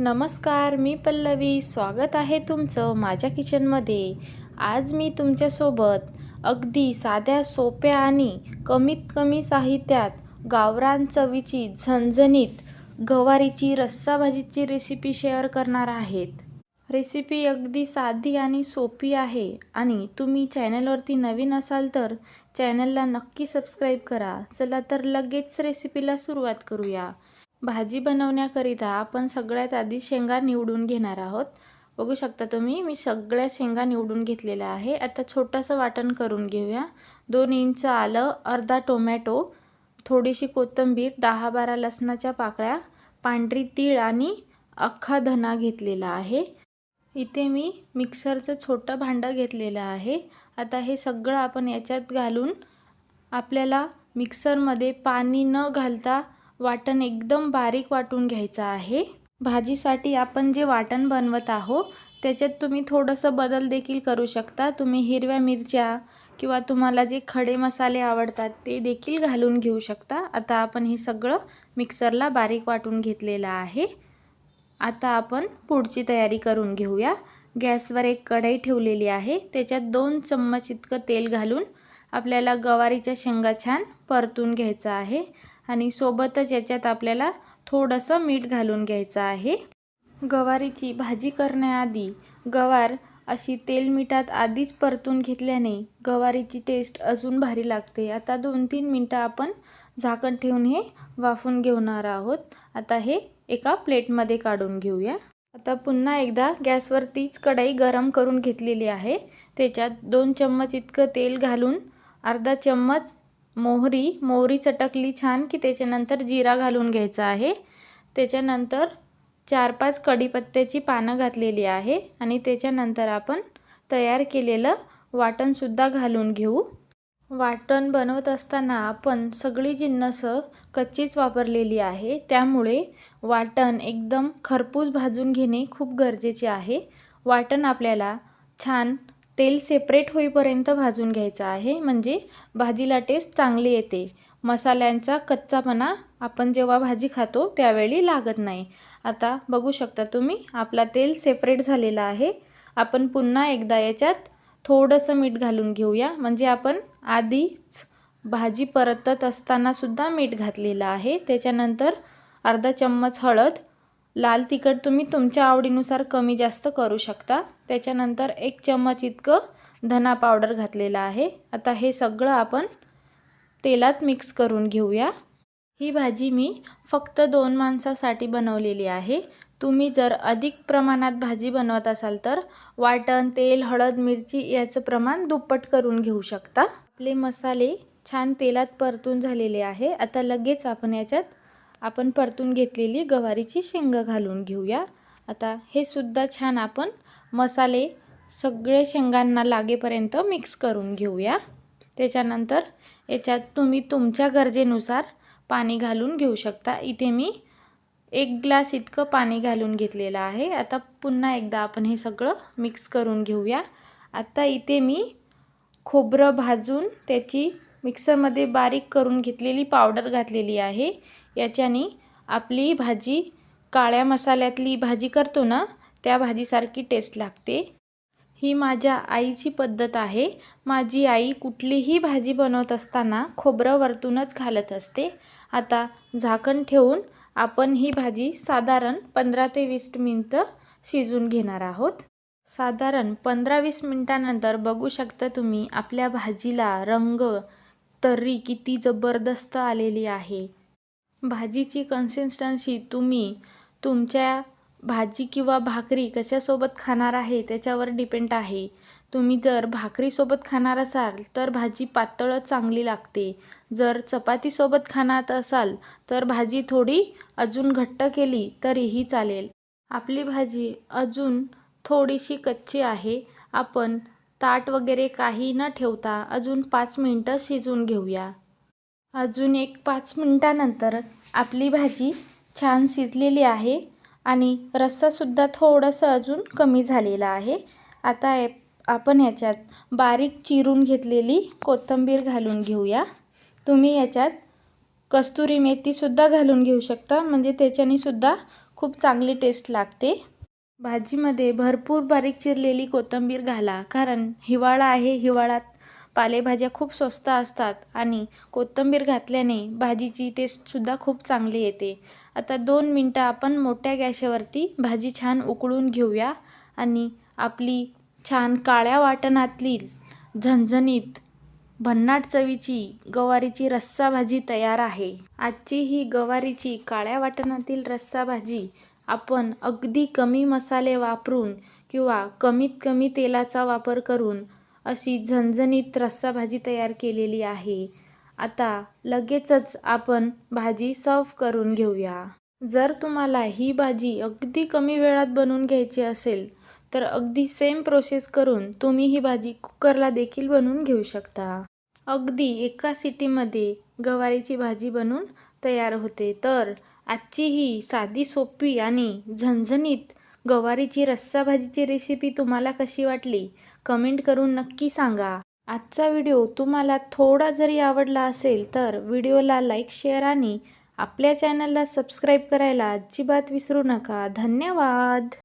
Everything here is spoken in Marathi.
नमस्कार मी पल्लवी. स्वागत आहे तुमचं माझ्या किचनमध्ये. आज मी तुमच्यासोबत अगदी साध्या सोप्या आणि कमीत कमी साहित्यात गावरान चवीची झणझणीत गवारीची रस्सा भाजीची रेसिपी शेअर करणार आहेत. रेसिपी अगदी साधी आणि सोपी आहे आणि तुम्ही चॅनलवरती नवीन असाल तर चॅनलला नक्की सबस्क्राईब करा. चला तर लगेच रेसिपीला सुरुवात करूया. भाजी बनवण्याकरिता आपण सगळ्यात आधी शेंगा निवडून घेणार आहोत. बघू शकता तुम्ही मी सगळ्या शेंगा निवडून घेतलेल्या आहे. आता छोटंसं वाटण करून घेऊया. दोन इंच आलं अर्धा टोमॅटो थोडीशी कोथिंबीर दहा बारा लसणाच्या पाकळ्या पांढरी तीळ आणि अख्खा धना घेतलेला आहे. इथे मी मिक्सरचं छोटं भांडं घेतलेलं आहे. आता हे सगळं आपण याच्यात घालून आपल्याला मिक्सरमध्ये पाणी न घालता वाटण एकदम बारीक वाटून घ्यायचं आहे. भाजीसाठी आपण जे वाटण बनवत आहो त्याच्यात तुम्ही थोडंसं बदल देखील करू शकता. तुम्ही हिरव्या मिरच्या किंवा तुम्हाला जे खडे मसाले आवडतात ते देखील घालून घेऊ शकता. आता आपण हे सगळं मिक्सरला बारीक वाटून घेतलेलं आहे. आता आपण पुढची तयारी करून घेऊया. गॅसवर एक कढई ठेवलेली आहे. त्याच्यात दोन चम्मच इतकं तेल घालून आपल्याला गवारीच्या शेंगा छान परतून घ्यायचं आहे. आणि सोबतच याच्यात आपल्याला थोडंसं मीठ घालून घ्यायचं आहे. गवारीची भाजी करण्याआधी गवार अशी तेल मिठात आधीच परतून घेतल्याने गवारीची टेस्ट अजून भारी लागते. आता दोन तीन मिनटं आपण झाकण ठेवून हे वाफून घेणार आहोत. आता हे एका प्लेटमध्ये काढून घेऊया. आता पुन्हा एकदा गॅसवर तीच कढई गरम करून घेतलेली आहे. त्याच्यात दोन चम्मच इतकं तेल घालून अर्धा चम्मच मोहरी मोहरी चटकली छान की त्याच्यानंतर जिरा घालून घ्यायचा आहे. त्याच्यानंतर चार पाच कढीपत्त्याची पानं घातलेली आहे आणि त्याच्यानंतर आपण तयार केलेलं वाटणसुद्धा घालून घेऊ. वाटण बनवत असताना आपण सगळी जिन्नसं कच्चीच वापरलेली आहे त्यामुळे वाटण एकदम खरपूस भाजून घेणे खूप गरजेचे आहे. वाटण आपल्याला छान तेल सेपरेट होईपर्यंत भाजून घ्यायचं आहे. म्हणजे भाजीला टेस्ट चांगली येते. मसाल्यांचा कच्चापणा आपण जेव्हा भाजी खातो त्यावेळी लागत नाही. आता बघू शकता तुम्ही आपला तेल सेपरेट झालेला आहे. आपण पुन्हा एकदा याच्यात थोडंसं मीठ घालून घेऊया. म्हणजे आपण आधीच भाजी परतत असतानासुद्धा मीठ घातलेलं आहे. त्याच्यानंतर अर्धा चम्मच हळद लाल तिखट तुम्ही तुमच्या आवडीनुसार कमी जास्त करू शकता. त्याच्यानंतर एक चम्मच इतकं धना पावडर घातलेलं आहे. आता हे सगळं आपण तेलात मिक्स करून घेऊया. ही भाजी मी फक्त दोन माणसासाठी बनवलेली आहे. तुम्ही जर अधिक प्रमाणात भाजी बनवत असाल तर वाटण तेल हळद मिरची याचं प्रमाण दुप्पट करून घेऊ शकता. आपले मसाले छान तेलात परतून झालेले आहे. आता लगेच आपण याच्यात आपण परतून घेतलेली गवारीची शेंग घालून घेऊया. आता हे सुद्धा छान आपण मसाले सगळे शेंगांना लागेपर्यंत मिक्स करून घेऊया. त्याच्यानंतर याच्यात तुम्ही तुमच्या गरजेनुसार पाणी घालून घेऊ शकता. इथे मी एक ग्लास इतकं पाणी घालून घेतलेलं आहे. आता पुन्हा एकदा आपण हे सगळं मिक्स करून घेऊया. आता इथे मी खोबरं भाजून त्याची मिक्सरमध्ये बारीक करून घेतलेली पावडर घातलेली आहे. याच्याने आपली भाजी काळ्या मसाल्यातली भाजी करतो ना त्या भाजीसारखी टेस्ट लागते. ही माझ्या आईची पद्धत आहे. माझी आई कुठलीही भाजी बनवत असताना खोबरं वरतूनच घालत असते. आता झाकण ठेवून आपण ही भाजी साधारण पंधरा ते वीस मिनटं शिजून घेणार आहोत. साधारण पंधरा वीस मिनटानंतर बघू शकता तुम्ही आपल्या भाजीला रंग तर्री किती जबरदस्त आलेली आहे. भाजीची कन्सिस्टन्सी तुम्ही तुमच्या भाजी किंवा भाकरी कशासोबत खाणार आहे त्याच्यावर डिपेंड आहे. तुम्ही जर भाकरीसोबत खाणार असाल तर भाजी पातळच चांगली लागते. जर चपातीसोबत खाणार असाल तर भाजी थोडी अजून घट्ट केली तरीही चालेल. आपली भाजी अजून थोडीशी कच्ची आहे. आपण ताट वगैरे काही न ठेवता अजून पाच मिनटं शिजून घेऊया. अजून एक पाच मिनटानंतर आपली भाजी छान शिजलेली आहे आणि रस्सासुद्धा थोडंसं अजून कमी झालेला आहे. आता आपण ह्याच्यात बारीक चिरून घेतलेली कोथिंबीर घालून घेऊया. तुम्ही याच्यात कस्तुरी मेथीसुद्धा घालून घेऊ शकता म्हणजे त्याच्याने सुद्धा खूप चांगली टेस्ट लागते. भाजीमध्ये भरपूर बारीक चिरलेली कोथिंबीर घाला कारण हिवाळा आहे हिवाळ्यात पालेभाज्या खूप स्वस्त असतात आणि कोथिंबीर घातल्याने भाजीची टेस्टसुद्धा खूप चांगली येते. आता दोन मिनटं आपण मोठ्या गॅसवरती भाजी छान उकळून घेऊया आणि आपली छान काळ्या वाटणातली झणझणीत भन्नाट चवीची गवारीची रस्सा भाजी तयार आहे. आजची ही गवारीची काळ्या वाटणातील रस्सा भाजी आपण अगदी कमी मसाले वापरून किंवा कमीत कमी तेलाचा वापर करून अशी झणझणीत रस्सा भाजी तयार केलेली आहे. आता लगेचच आपण भाजी सर्व करून घेऊया. जर तुम्हाला ही भाजी अगदी कमी वेळात बनवून घ्यायची असेल तर अगदी सेम प्रोसेस करून तुम्ही ही भाजी कुकरला देखील बनवून घेऊ शकता. अगदी एका सिटीमध्ये गवारीची भाजी बनून तयार होते. तर आजची ही साधी सोपी आणि झणझणीत गवारीची रस्सा भाजीची रेसिपी तुम्हाला कशी वाटली? कमेंट करून नक्की सांगा. आजचा व्हिडिओ तुम्हाला थोडा जरी आवडला असेल तर व्हिडिओला लाईक शेअर आणि आपल्या चॅनलला सबस्क्राईब करायला अजिबात विसरू नका. धन्यवाद!